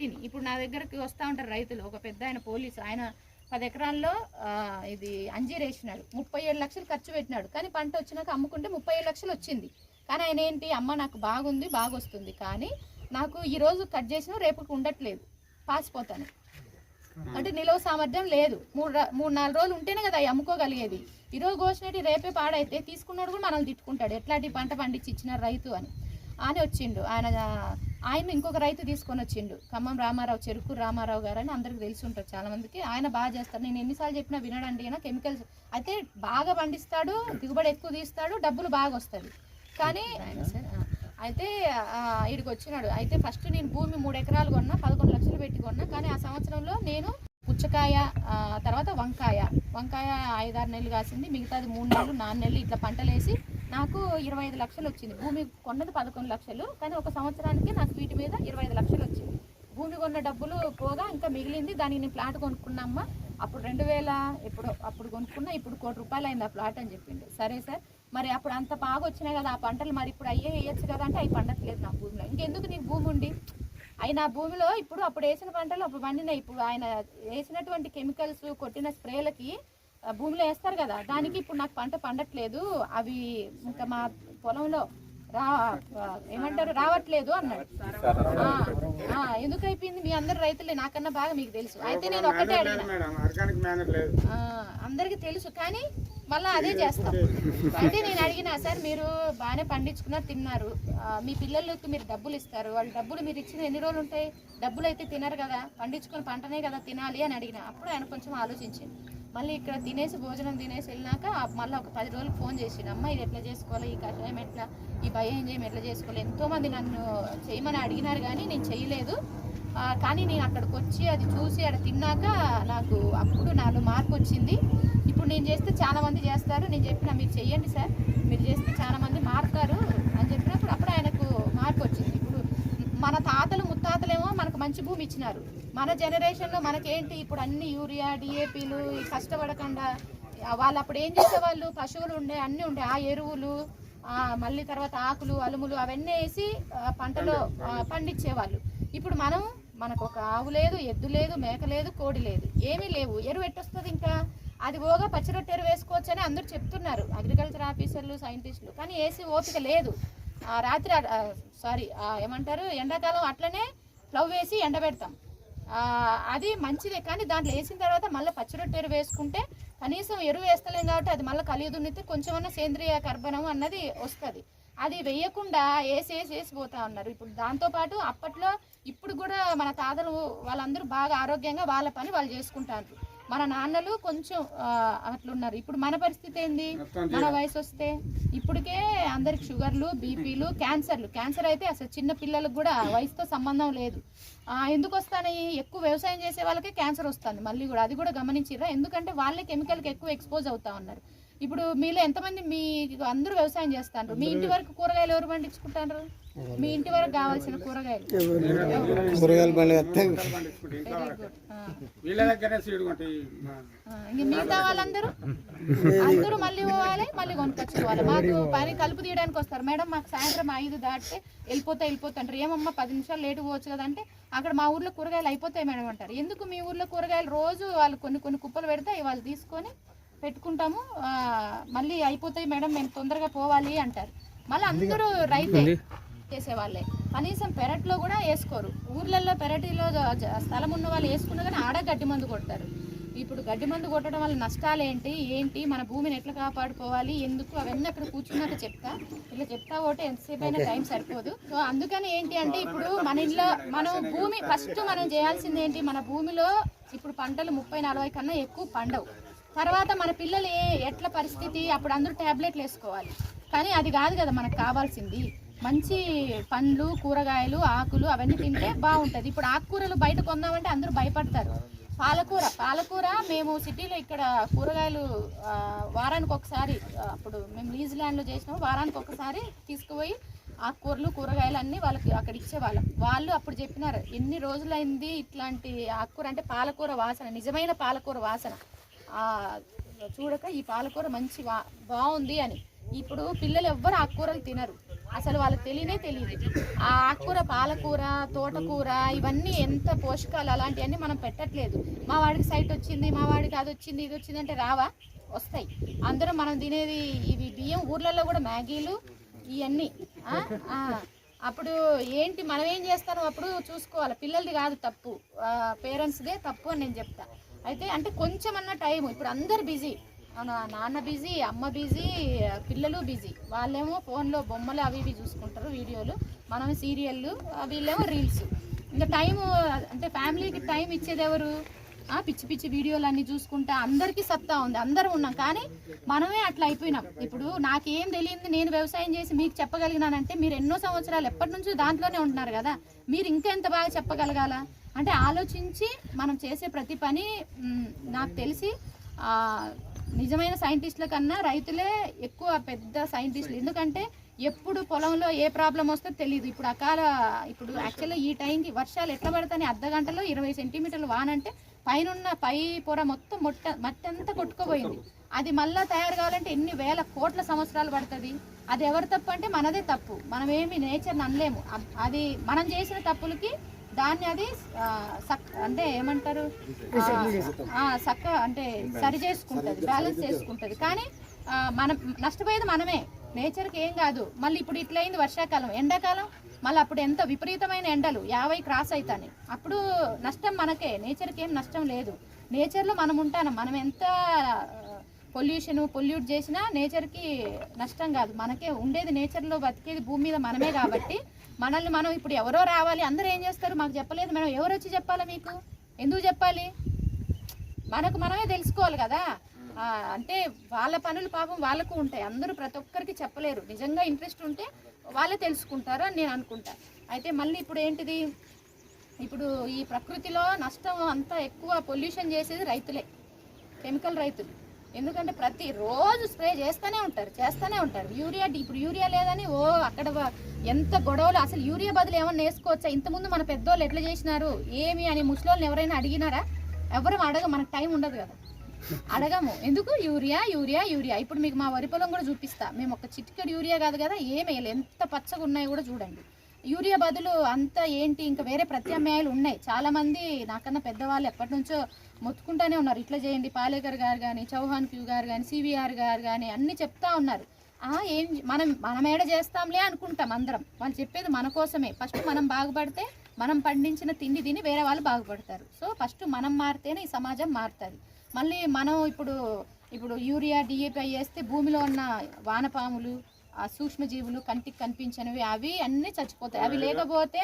తిని. ఇప్పుడు నా దగ్గరకి వస్తూ ఉంటారు రైతులు. ఒక పెద్ద ఆయన పోలీసు. ఆయన పది ఎకరాల్లో ఇది అంజీర్ వేసినాడు. ముప్పై ఏడు లక్షలు ఖర్చు పెట్టినాడు. కానీ పంట వచ్చినాక అమ్ముకుంటే ముప్పై ఏడు లక్షలు వచ్చింది. కానీ ఆయన ఏంటి? అమ్మ నాకు బాగుంది బాగా వస్తుంది కానీ నాకు ఈరోజు కట్ చేసినా రేపుకి ఉండట్లేదు. పాసిపోతాను. అంటే నిలవ సామర్థ్యం లేదు. మూడు మూడు నాలుగు రోజులు ఉంటేనే కదా అవి అమ్ముకోగలిగేది. ఈ రోజు కోసినట్టు రేపే పాడైతే తీసుకున్నాడు కూడా మనల్ని తిట్టుకుంటాడు. ఎట్లాంటి పంట పండించి ఇచ్చిన రైతు అని. అని వచ్చిండు. ఆయన ఆయన ఇంకొక రైతు తీసుకొని వచ్చిండు. ఖమ్మం రామారావు చెరుకు రామారావు గారు అని అందరికి తెలిసి ఉంటారు చాలా మందికి. ఆయన బాగా చేస్తారు. నేను ఎన్నిసార్లు చెప్పినా వినడండి అయినా కెమికల్స్ అయితే బాగా పండిస్తాడు దిగుబడి ఎక్కువ తీస్తాడు డబ్బులు బాగా వస్తుంది కానీ అయితే ఆ, వచ్చినాడు. అయితే ఫస్ట్ నేను భూమి మూడు ఎకరాలు కొన్నా పదకొండు లక్షలు పెట్టి కొన్నా. కానీ ఆ సంవత్సరంలో నేను పుచ్చకాయ తర్వాత వంకాయ. వంకాయ ఐదారు నెలలు కాసింది మిగతాది మూడు నెలలు నాలుగు నెలలు ఇట్లా పంటలేసి నాకు ఇరవై ఐదు లక్షలు వచ్చింది. భూమి కొన్నది పదకొండు లక్షలు కానీ ఒక సంవత్సరానికి నాకు వీటి మీద ఇరవై ఐదు లక్షలు వచ్చింది. భూమి కొన్న డబ్బులు పోగా ఇంకా మిగిలింది దానికి నేను ప్లాట్ కొనుక్కున్నామ్మా. అప్పుడు రెండు వేల ఇప్పుడు అప్పుడు కొనుక్కున్నా ఇప్పుడు కోటి రూపాయలు అయింది ఆ ప్లాట్ అని చెప్పిండు. సరే సార్ మరి అప్పుడు అంత బాగా వచ్చినాయి కదా ఆ పంటలు మరి ఇప్పుడు అయ్యే వేయచ్చు కదా అంటే అవి పండట్లేదు నా భూమిలో. ఇంకెందుకు నీకు భూమి ఉండి? ఆయన భూమిలో ఇప్పుడు అప్పుడు వేసిన పంటలు అప్పుడు పండినాయి. ఇప్పుడు ఆయన వేసినటువంటి కెమికల్స్ కొట్టిన స్ప్రేలకి భూమిలో వేస్తారు కదా. దానికి ఇప్పుడు నాకు పంట పండట్లేదు. అవి ఇంకా మా పొలంలో రా ఏమంటారు? రావట్లేదు అన్నాడు. ఎందుకు అయిపోయింది మీ అందరు రైతులే. నాకన్నా బాగా మీకు తెలుసు. అయితే నేను ఒకటే అడిగిన. అందరికీ తెలుసు. కానీ మళ్ళీ అదే చేస్తాం. అంటే నేను అడిగినా సార్ మీరు బాగానే పండించుకున్నారు తిన్నారు. మీ పిల్లలకి మీరు డబ్బులు ఇస్తారు. వాళ్ళు డబ్బులు మీరు ఇచ్చిన ఎన్ని రోజులు ఉంటాయి? డబ్బులు అయితే తినరు కదా. పండించుకుని పంటనే కదా తినాలి అని అడిగిన. అప్పుడు ఆయన కొంచెం ఆలోచించింది. మళ్ళీ ఇక్కడ తినేసి భోజనం తినేసి వెళ్ళినాక మళ్ళీ ఒక పది రోజులు ఫోన్ చేసిన అమ్మ ఇది ఎట్లా చేసుకోవాలి? ఈ కషాయం ఎట్లా? ఈ భయం చేయం ఎట్లా చేసుకోవాలి? ఎంతోమంది నన్ను చేయమని అడిగినారు కానీ నేను చేయలేదు. కానీ నేను అక్కడికి వచ్చి అది చూసి అక్కడ తిన్నాక నాకు అప్పుడు నాలో మార్పు వచ్చింది. నేను చేస్తే చాలా మంది చేస్తారు. నేను చెప్పిన మీరు చెయ్యండి సార్. మీరు చేస్తే చాలా మంది మారుతారు అని చెప్పినప్పుడు అప్పుడు ఆయనకు మార్పు వచ్చింది. ఇప్పుడు మన తాతలు ముత్తాతలేమో మనకు మంచి భూమి ఇచ్చినారు. మన జనరేషన్లో మనకేంటి? ఇప్పుడు అన్ని యూరియా డిఏపీలు కష్టపడకుండా వాళ్ళు అప్పుడు ఏం చేసేవాళ్ళు? పశువులు ఉండే అన్నీ ఉండే. ఆ ఎరువులు మళ్ళీ తర్వాత ఆకులు అలుములు అవన్నీ వేసి పంటలో పండించేవాళ్ళు. ఇప్పుడు మనం మనకు ఒక ఆవు లేదు ఎద్దు లేదు మేక లేదు కోడి లేదు. ఏమీ లేవు. ఎరువు ఎట్టొస్తుంది ఇంకా? అది పోగా పచ్చిరొట్టు ఎరువు వేసుకోవచ్చు అని అందరూ చెప్తున్నారు. అగ్రికల్చర్ ఆఫీసర్లు సైంటిస్టులు కానీ ఏసీ ఓపిక లేదు. ఆ, రాత్రి సారీ ఏమంటారు? ఎండాకాలం అట్లనే ప్లవ్ వేసి ఎండబెడతాం అది మంచిదే. కానీ దాంట్లో వేసిన తర్వాత మళ్ళీ పచ్చిరొట్టు ఎరువు వేసుకుంటే కనీసం ఎరువు వేస్తలేం కాబట్టి అది మళ్ళీ కలిగి కొంచెమన్నా సేంద్రియ కర్బనం అన్నది వస్తుంది. అది వేయకుండా వేసి వేసి వేసి పోతా ఉన్నారు. ఇప్పుడు దాంతోపాటు అప్పట్లో ఇప్పుడు కూడా మన తాతలు వాళ్ళందరూ బాగా ఆరోగ్యంగా వాళ్ళ పని వాళ్ళు చేసుకుంటారు. మన నాన్నలు కొంచెం అట్లున్నారు. ఇప్పుడు మన పరిస్థితి ఏంది? మన వయసు వస్తే ఇప్పటికే అందరికి షుగర్లు బీపీలు క్యాన్సర్లు. క్యాన్సర్ అయితే అసలు చిన్న పిల్లలకు కూడా వయసుతో సంబంధం లేదు. ఎందుకు వస్తాయి ఎక్కువ వ్యవసాయం చేసే వాళ్ళకే క్యాన్సర్ వస్తుంది. మళ్ళీ కూడా అది కూడా గమనించిర్రా? ఎందుకంటే వాళ్ళే కెమికల్కి ఎక్కువ ఎక్స్పోజ్ అవుతా ఉన్నారు. ఇప్పుడు మీలో ఎంతమంది మీ అందరూ వ్యవసాయం చేస్తారు మీ ఇంటి వరకు కూరగాయలు ఎవరు పండించుకుంటారు మీ ఇంటి వరకు కావాల్సిన కూరగాయలు. ఇంక మిగతా వాళ్ళందరూ? అందరూ మళ్ళీ పోవాలి మళ్ళీ కొనుక్కొచ్చుకోవాలి మాకు పని కలుపు తీయడానికి వస్తారు. మేడం మాకు సాయంత్రం ఐదు దాటితే వెళ్ళిపోతా వెళ్ళిపోతుంటారు ఏమమ్మా పది నిమిషాలు లేటు పోవచ్చు కదా అంటే అక్కడ మా ఊర్లో కూరగాయలు అయిపోతాయి మేడం అంటారు. ఎందుకు మీ ఊర్లో కూరగాయలు రోజు వాళ్ళు కొన్ని కొన్ని కుప్పలు పెడితే వాళ్ళు తీసుకొని పెట్టుకుంటాము. మళ్ళీ అయిపోతాయి మేడం మేము తొందరగా పోవాలి అంటారు. మళ్ళీ అందరూ రైతే చేసేవాళ్ళే. కనీసం పెరట్లో కూడా వేసుకోరు. ఊర్లలో పెరటిలో స్థలం ఉన్న వాళ్ళు వేసుకున్నా కానీ ఆడ గడ్డి మందు కొడతారు. ఇప్పుడు గడ్డి మందు కొట్టడం వల్ల నష్టాలు ఏంటి ఏంటి మన భూమిని ఎట్లా కాపాడుకోవాలి ఎందుకు అవన్నీ అక్కడ కూర్చున్నాక చెప్తా. ఇలా చెప్తా ఒకటి ఎంతసేపు అయినా టైం సరిపోదు. సో అందుకని ఏంటి అంటే ఇప్పుడు మన ఇంట్లో మనం భూమి ఫస్ట్ మనం చేయాల్సింది ఏంటి మన భూమిలో ఇప్పుడు పంటలు ముప్పై నలభై కన్నా ఎక్కువ పండవు. తర్వాత మన పిల్లలు ఎట్ల పరిస్థితి? అప్పుడు అందరూ ట్యాబ్లెట్లు వేసుకోవాలి. కానీ అది కాదు కదా మనకు కావాల్సింది. మంచి పండ్లు కూరగాయలు ఆకులు అవన్నీ తింటే బాగుంటుంది. ఇప్పుడు ఆకుకూరలు బయట కొందామంటే అందరూ భయపడతారు. పాలకూర పాలకూర మేము సిటీలో ఇక్కడ కూరగాయలు వారానికి ఒకసారి అప్పుడు మేము లీజ్ ల్యాండ్లో చేసినాము. వారానికి ఒకసారి తీసుకుపోయి ఆకుకూరలు కూరగాయలు అన్నీ వాళ్ళకి అక్కడ ఇచ్చేవాళ్ళం. వాళ్ళు అప్పుడు చెప్పినారు ఎన్ని రోజులైంది ఇట్లాంటి ఆకుకూర? అంటే పాలకూర వాసన నిజమైన పాలకూర వాసన. చూడక ఈ పాలకూర మంచి బాగుంది అని. ఇప్పుడు పిల్లలు ఎవ్వరు ఆకుకూరలు తినరు. అసలు వాళ్ళకి తెలియనే తెలియదు. ఆ ఆకుకూర పాలకూర తోటకూర ఇవన్నీ ఎంత పోషకాలు అలాంటివన్నీ మనం పెట్టట్లేదు. మా వాడికి సైట్ వచ్చింది మా వాడికి అది వచ్చింది ఇది వచ్చింది అంటే రావా? వస్తాయి. అందరూ మనం తినేది ఇవి బియ్యం ఊర్లలో కూడా మ్యాగీలు ఇవన్నీ అప్పుడు ఏంటి మనం ఏం చేస్తాను అప్పుడు చూసుకోవాలి. పిల్లలది కాదు తప్పు. పేరెంట్స్దే తప్పు అని నేను చెప్తాను అయితే అంటే కొంచెం అన్న టైం ఇప్పుడు అందరు బిజీ. నాన్న బిజీ అమ్మ బిజీ పిల్లలు బిజీ. వాళ్ళేమో ఫోన్లో బొమ్మలు అవి ఇవి చూసుకుంటారు వీడియోలు. మనం సీరియళ్ళు వీళ్ళేమో రీల్స్. ఇంకా టైము అంటే ఫ్యామిలీకి టైం ఇచ్చేది ఎవరు? పిచ్చి పిచ్చి వీడియోలు అన్ని చూసుకుంటా అందరికీ సత్తా ఉంది అందరం ఉన్నాం. కానీ మనమే అట్లా అయిపోయినాం. ఇప్పుడు నాకేం తెలియదు నేను వ్యవసాయం చేసి మీకు చెప్పగలిగినానంటే మీరు ఎన్నో సంవత్సరాలు ఎప్పటి నుంచో దాంట్లోనే ఉంటున్నారు కదా. మీరు ఇంకా ఎంత బాగా చెప్పగలగాల? అంటే ఆలోచించి మనం చేసే ప్రతి పని నాకు తెలిసి నిజమైన సైంటిస్టుల కన్నా రైతులే ఎక్కువ పెద్ద సైంటిస్టులు. ఎందుకంటే ఎప్పుడు పొలంలో ఏ ప్రాబ్లం వస్తే తెలియదు ఇప్పుడు అకాల ఇప్పుడు యాక్చువల్గా ఈ టైంకి వర్షాలు ఎట్లా పడతాయి అర్ధ గంటలో ఇరవై సెంటీమీటర్లు వాన అంటే పైన పై పొర మొత్తం మొట్ట మట్టి అంతా కొట్టుకుపోయింది. అది మళ్ళా తయారు కావాలంటే ఎన్ని వేల కోట్ల సంవత్సరాలు పడుతుంది. అది ఎవరి తప్పు అంటే మనదే తప్పు. మనం ఏమి నేచర్ని అనలేము. అది మనం చేసిన తప్పులకి దాన్ని అది అంటే ఏమంటారు? సక్క అంటే సరి చేసుకుంటుంది బ్యాలెన్స్ చేసుకుంటుంది. కానీ మనం నష్టపోయేది మనమే. నేచర్కి ఏం కాదు. మళ్ళీ ఇప్పుడు ఇట్లయింది వర్షాకాలం. ఎండాకాలం మళ్ళీ అప్పుడు ఎంత విపరీతమైన ఎండలు. యాభై క్రాస్ అవుతాయి అప్పుడు నష్టం మనకే. నేచర్కి ఏం నష్టం లేదు. నేచర్లో మనం ఉంటాను. మనం ఎంత పొల్యూషన్ పొల్యూట్ చేసినా నేచర్కి నష్టం కాదు. మనకే ఉండేది నేచర్లో బతికేది భూమి మీద మనమే కాబట్టి మనల్ని మనం ఇప్పుడు ఎవరో రావాలి అందరూ ఏం చేస్తారు మాకు చెప్పలేదు. మనం ఎవరు వచ్చి చెప్పాలి మీకు? ఎందుకు చెప్పాలి? మనకు మనమే తెలుసుకోవాలి కదా. అంటే వాళ్ళ పనులు పాపం వాళ్ళకు ఉంటాయి. అందరూ ప్రతి ఒక్కరికి చెప్పలేరు. నిజంగా ఇంట్రెస్ట్ ఉంటే వాళ్ళే తెలుసుకుంటారు అని నేను అనుకుంటా. అయితే మళ్ళీ ఇప్పుడు ఏంటిది? ఇప్పుడు ఈ ప్రకృతిలో నష్టం అంతా ఎక్కువ పొల్యూషన్ చేసేది రైతులే కెమికల్ రైతులు. ఎందుకంటే ప్రతి రోజు స్ప్రే చేస్తూనే ఉంటారు చేస్తూనే ఉంటారు. యూరియా ఇప్పుడు యూరియా లేదని ఓ అక్కడ ఎంత గొడవలు అసలు యూరియా బదులు ఏమన్నా వేసుకోవచ్చా? ఇంతకుముందు మన పెద్దోళ్ళు ఎట్లా చేసినారు? ఏమి అని ముసలోళ్ళని ఎవరైనా అడిగినారా? ఎవరు అడగ మనకు టైం ఉండదు కదా. అడగము. ఎందుకు? Urea urea urea. ఇప్పుడు మీకు మా వరి పొలం కూడా చూపిస్తా. మేము ఒక చిటికెడు యూరియా కాదు కదా ఏమేయాలి ఎంత పచ్చగా ఉన్నాయో కూడా చూడండి. యూరియా బదులు అంత ఏంటి ఇంకా వేరే ప్రత్యామ్నాయాలు ఉన్నాయి. చాలామంది నాకన్నా పెద్దవాళ్ళు ఎప్పటి నుంచో మొత్తుకుంటానే ఉన్నారు. ఇట్లా చేయండి. పాలేకర్ గారు కానీ చౌహాన్ క్యూ గారు కానీ సివిఆర్ గారు కానీ అన్ని చెప్తా ఉన్నారు. ఏం మనం మనం ఏడ చేస్తాంలే అనుకుంటాం అందరం. వాళ్ళు చెప్పేది మన కోసమే. ఫస్ట్ మనం బాగుపడితే మనం పండించిన తిండి తిని వేరే వాళ్ళు బాగుపడతారు. సో ఫస్ట్ మనం మారితేనే ఈ సమాజం మారుతుంది. మళ్ళీ మనం ఇప్పుడు ఇప్పుడు యూరియా డిఏపి వేస్తే భూమిలో ఉన్న వానపాములు ఆ సూక్ష్మజీవులు కంటికి కనిపించినవి అవి అన్నీ చచ్చిపోతాయి. అవి లేకపోతే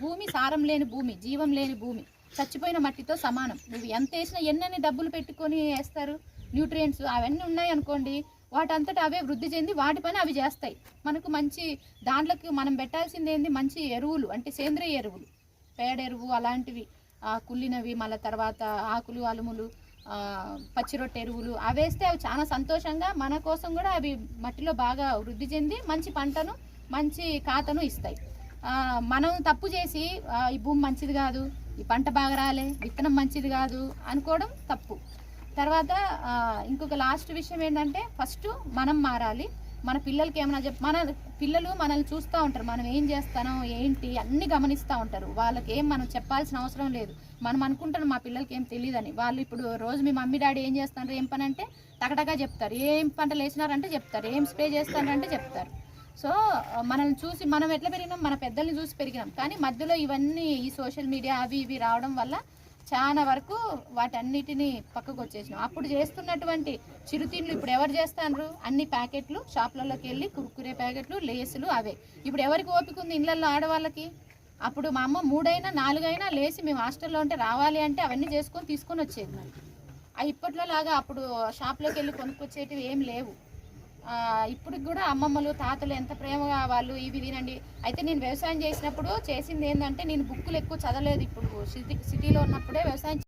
భూమి సారం లేని భూమి జీవం లేని భూమి చచ్చిపోయిన మట్టితో సమానం. నువ్వు ఎంత వేసినా ఎన్నెన్ని డబ్బులు పెట్టుకొని వేస్తారు? న్యూట్రియంట్స్ అవన్నీ ఉన్నాయి అనుకోండి. వాటంతట అవే వృద్ధి చెంది వాటి పని అవి చేస్తాయి. మనకు మంచి దాంట్లోకి మనం పెట్టాల్సింది ఏంది? మంచి ఎరువులు అంటే సేంద్రియ ఎరువులు. పేడ ఎరువు అలాంటివి కుళ్ళినవి మళ్ళీ తర్వాత ఆకులు అలుములు పచ్చిరొట్టె పచ్చి రొట్టె ఎరువులు అవి వేస్తే అవి చాలా సంతోషంగా మన కోసం కూడా అవి మట్టిలో బాగా వృద్ధి చెంది మంచి పంటను మంచి కాతను ఇస్తాయి. మనం తప్పు చేసి ఈ భూమి మంచిది కాదు ఈ పంట బాగా రాలే విత్తనం మంచిది కాదు అనుకోవడం తప్పు. తర్వాత ఇంకొక లాస్ట్ విషయం ఏంటంటే ఫస్ట్ మనం మారాలి. మన పిల్లలకి ఏమైనా చెప్ మన పిల్లలు మనల్ని చూస్తూ ఉంటారు. మనం ఏం చేస్తానో ఏంటి అన్ని గమనిస్తూ ఉంటారు. వాళ్ళకి ఏం మనం చెప్పాల్సిన అవసరం లేదు. మనం అనుకుంటాం మా పిల్లలకి ఏం తెలియదని వాళ్ళు ఇప్పుడు రోజు మీ మమ్మీ డాడీ ఏం చేస్తున్నారు ఏం పని అంటే టకటగా చెప్తారు. ఏం పంటలు వేసినారంటే చెప్తారు. ఏం స్ప్రే చేస్తారంటే చెప్తారు. సో మనల్ని చూసి మనం ఎట్లా పెరిగినాం? మన పెద్దల్ని చూసి పెరిగినాం. కానీ మధ్యలో ఇవన్నీ ఈ సోషల్ మీడియా అవి ఇవి రావడం వల్ల చాలా వరకు వాటన్నిటిని పక్కకు వచ్చేసినాం అప్పుడు చేస్తున్నటువంటి చిరుతిండ్లు ఇప్పుడు ఎవరు చేస్తాండ్రు? అన్ని ప్యాకెట్లు షాప్లలోకి వెళ్ళి కుర్కురే ప్యాకెట్లు లేసులు అవే. ఇప్పుడు ఎవరికి ఓపిక ఉంది ఇళ్ళల్లో ఆడవాళ్ళకి? అప్పుడు మా అమ్మ మూడైనా నాలుగైనా లేచి మేము హాస్టల్లో ఉంటే రావాలి అంటే అవన్నీ చేసుకొని తీసుకొని వచ్చేది. మరి అవి ఇప్పట్లో లాగా అప్పుడు షాప్లోకి వెళ్ళి కొనుక్కొచ్చేటివి ఏం లేవు. ఇప్పటికి కూడా అమ్మమ్మలు తాతలు ఎంత ప్రేమగా వాళ్ళు ఇవి వినండి. అయితే నేను వ్యవసాయం చేసినప్పుడు చేసింది ఏంటంటే నేను బుక్కులు ఎక్కువ చదవలేదు ఇప్పుడు. సిటీ సిటీలో ఉన్నప్పుడే వ్యవసాయం